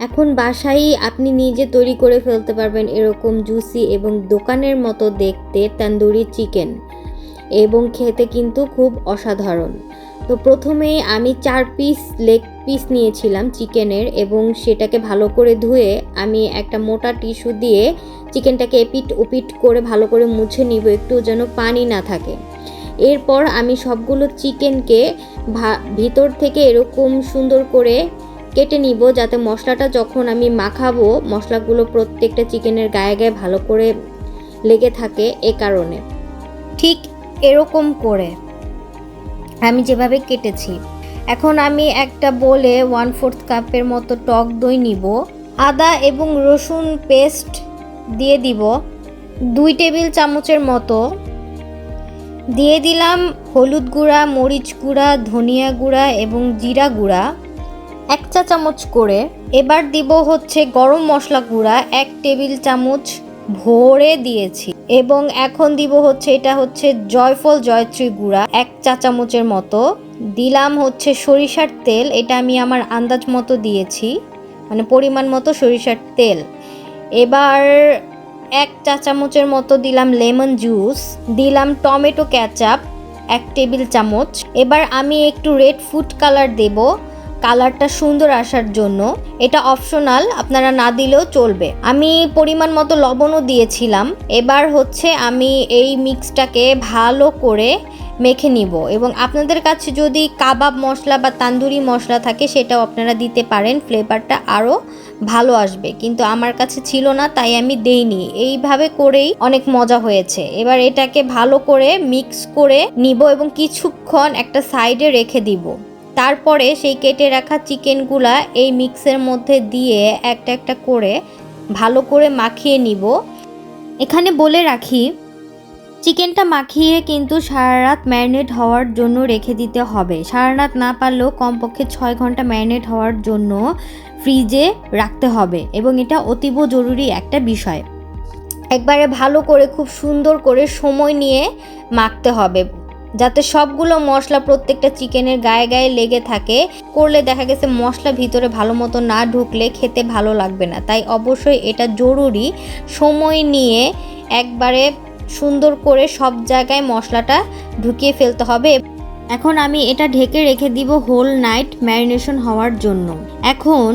এখন বাসায় আপনি নিজে তৈরি করে ফেলতে পারবেন এরকম জুসি এবং দোকানের মতো দেখতে তান্দুরি চিকেন এবং খেতে কিন্তু খুব অসাধারণ। তো প্রথমে আমি চার পিস লেগ পিস নিয়েছিলাম চিকেনের এবং সেটাকে ভালো করে ধুয়ে আমি একটা মোটা টিস্যু দিয়ে চিকেনটাকে এপিট ওপিট করে ভালো করে মুছে নিব, একটু যেন পানি না থাকে। এরপর আমি সবগুলো চিকেনকে ভা- ভিতর থেকে এরকম সুন্দর করে কেটে নিব যাতে মশলাটা যখন আমি মাখাবো, মশলাগুলো প্রত্যেকটা চিকেনের গায়ে গায়ে ভালো করে লেগে থাকে এ কারণে। ঠিক এরকম করে আমি যেভাবে কেটেছি। এখন আমি একটা বলে ওয়ান ফোর্থ কাপের মতো টক দই নিব, আদা এবং রসুন পেস্ট দিয়ে দিব, দুই টেবিল চামচের মতো। দিয়ে দিলাম হলুদ গুঁড়া, মরিচ গুঁড়া, ধনিয়া গুঁড়া এবং জিরা গুঁড়া। এক চা চামচ করে। এবার দিব হচ্ছে গরম মশলা গুঁড়া, এক টেবিল চামচ ভরে দিয়েছি। এবং এখন দিব হচ্ছে, এটা হচ্ছে জয়ফল জয়ত্রী গুঁড়া, এক চা চামচের মতো। দিলাম হচ্ছে সরিষার তেল, এটা আমি আমার আন্দাজ মতো দিয়েছি মানে পরিমাণ মতো সরিষার তেল। এবার এক চা চামচের মতো দিলাম লেমন জুস, দিলাম টমেটো ক্যাচাপ, এক টেবিল চামচ। এবার আমি একটু রেড ফুড কালার দেব কালারটা সুন্দর আসার জন্য এটা অপশনাল, আপনারা না দিলেও চলবে। আমি পরিমাণ মতো লবণও দিয়েছিলাম। এবার হচ্ছে আমি এই মিক্সটাকে ভালো করে মেখে নিব এবং আপনাদের কাছে যদি কাবাব মশলা বা তান্দুরি মশলা থাকে সেটাও আপনারা দিতে পারেন, ফ্লেভারটা আরও ভালো আসবে। কিন্তু আমার কাছে ছিল না, তাই আমি দেইনি। এইভাবে করেই অনেক মজা হয়েছে। এবার এটাকে ভালো করে মিক্স করে নিব এবং কিছুক্ষণ একটা সাইডে রেখে দিব। তারপরে সেই কেটে রাখা চিকেনগুলা এই মিক্সের মধ্যে দিয়ে একটা একটা করে ভালো করে মাখিয়ে নিব। এখানে বলে রাখি, চিকেনটা মাখিয়ে কিন্তু সারা রাত ম্যারিনেট হওয়ার জন্য রেখে দিতে হবে। সারা রাত না পারলেও কমপক্ষে ছয় ঘণ্টা ম্যারিনেট হওয়ার জন্য ফ্রিজে রাখতে হবে এবং এটা অতীব জরুরি একটা বিষয়। একবারে ভালো করে, খুব সুন্দর করে সময় নিয়ে মাখতে হবে। যাতে সবগুলো মশলা প্রত্যেকটা চিকেনের গায়ে গায়ে লেগে থাকে। করলে দেখা গেছে মশলা ভিতরে ভালো মতো না ঢুকলে খেতে ভালো লাগবে না। তাই অবশ্যই এটা জরুরি। সময় নিয়ে একবারে সুন্দর করে সব জায়গায় মশলাটা ঢুকিয়ে ফেলতে হবে। এখন আমি এটা ঢেকে রেখে দিব হোল নাইট ম্যারিনেশন হওয়ার জন্য। এখন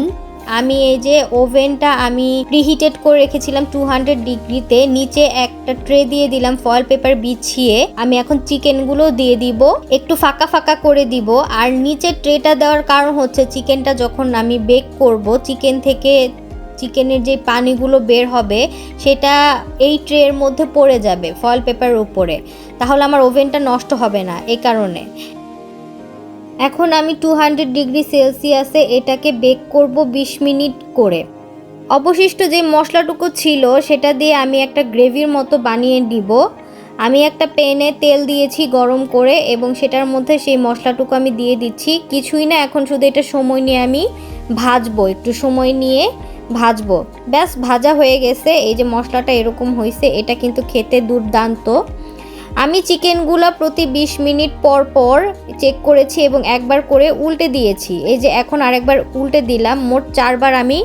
আমি এই যে ওভেনটা আমি প্রিহিটেড করে রেখেছিলাম টু হান্ড্রেড ডিগ্রিতে, নিচে একটা ট্রে দিয়ে দিলাম ফয়েল পেপার বিছিয়ে। আমি এখন চিকেনগুলো দিয়ে দিব, একটু ফাঁকা ফাঁকা করে দিব। আর নিচে ট্রেটা দেওয়ার কারণ হচ্ছে চিকেনটা যখন আমি বেক করব, চিকেন থেকে চিকেনের যে পানিগুলো বের হবে, সেটা এই ট্রের মধ্যে পড়ে যাবে ফয়েল পেপারের উপরে। তাহলে আমার ওভেনটা নষ্ট হবে না এই কারণে। এখন আমি টু হান্ড্রেড ডিগ্রি সেলসিয়াসে এটাকে বেক করব বিশ মিনিট করে। অবশিষ্ট যে মশলাটুকু ছিল, সেটা দিয়ে আমি একটা গ্রেভির মতো বানিয়ে দিব। আমি একটা প্যানে তেল দিয়েছি গরম করে এবং সেটার মধ্যে সেই মশলাটুকু আমি দিয়ে দিচ্ছি। কিছুই না, এখন শুধু এটা সময় নিয়ে আমি ভাজবো, একটু সময় নিয়ে ভাজবো। ব্যাস, ভাজা হয়ে গেছে। এই যে মশলাটা এরকম হয়েছে এটা কিন্তু খেতে দুর্দান্ত। আমি চিকেনগুলো প্রতি 20 মিনিট পর পর চেক করেছি এবং একবার করে উল্টে দিয়েছি। এই যে এখন আরেকবার উল্টে দিলাম, মোট চারবার আমি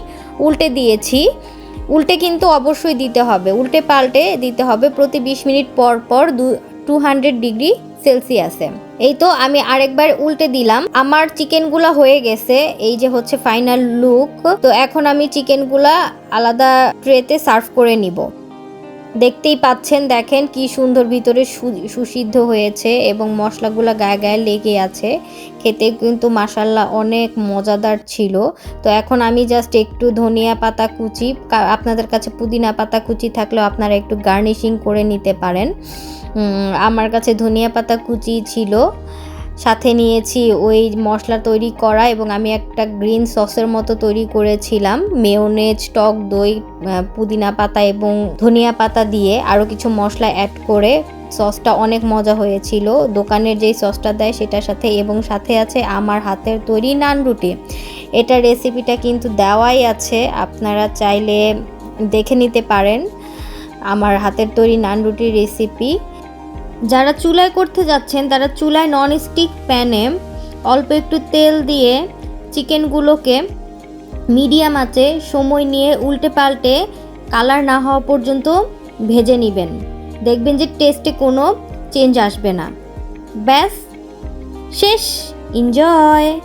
উল্টে দিয়েছি। উল্টে কিন্তু অবশ্যই দিতে হবে, উল্টে পাল্টে দিতে হবে প্রতি 20 মিনিট পর পর দু টু হান্ড্রেড ডিগ্রি সেলসিয়াসে। এই তো আমি আরেকবার উল্টে দিলাম। আমার চিকেনগুলা হয়ে গেছে, এই যে হচ্ছে ফাইনাল লুক। তো এখন আমি চিকেনগুলা আলাদা ট্রেতে সার্ভ করে নিব। দেখতেই পাচ্ছেন, দেখেন কি সুন্দর ভিতরে সুসিদ্ধ হয়েছে এবং মশলাগুলো গায়ে গায়ে লেগে আছে। খেতে কিন্তু মাসাল্লাহ অনেক মজাদার ছিল। তো এখন আমি জাস্ট একটু ধনিয়া পাতা কুচি আপনাদের কাছে পুদিনা পাতা কুচি থাকলেও আপনারা একটু গার্নিশিং করে নিতে পারেন। আমার কাছে ধনিয়া পাতা কুচি ছিল। সাথে নিয়েছি ওই মশলা তৈরি করা এবং আমি একটা গ্রিন সসের মতো তৈরি করেছিলাম, মেয়োনেজ, টক দই পুদিনা পাতা এবং ধনিয়া পাতা দিয়ে আরও কিছু মশলা অ্যাড করে সসটা অনেক মজা হয়েছিল। দোকানের যেই সসটা দেয় সেটার সাথে এবং সাথে আছে আমার হাতের তৈরি নান রুটি। এটা রেসিপিটা কিন্তু দেওয়াই আছে, আপনারা চাইলে দেখে নিতে পারেন। আমার হাতের তৈরি নান রুটির রেসিপি। যারা চুলায় করতে যাচ্ছেন, তারা চুলায় নন স্টিক প্যানে অল্প একটু তেল দিয়ে চিকেনগুলোকে মিডিয়াম আঁচে সময় নিয়ে উল্টে পাল্টে কালার না হওয়া পর্যন্ত ভেজে নেবেন। দেখবেন যে টেস্টে কোনো চেঞ্জ আসবে না। ব্যাস, শেষ। এনজয়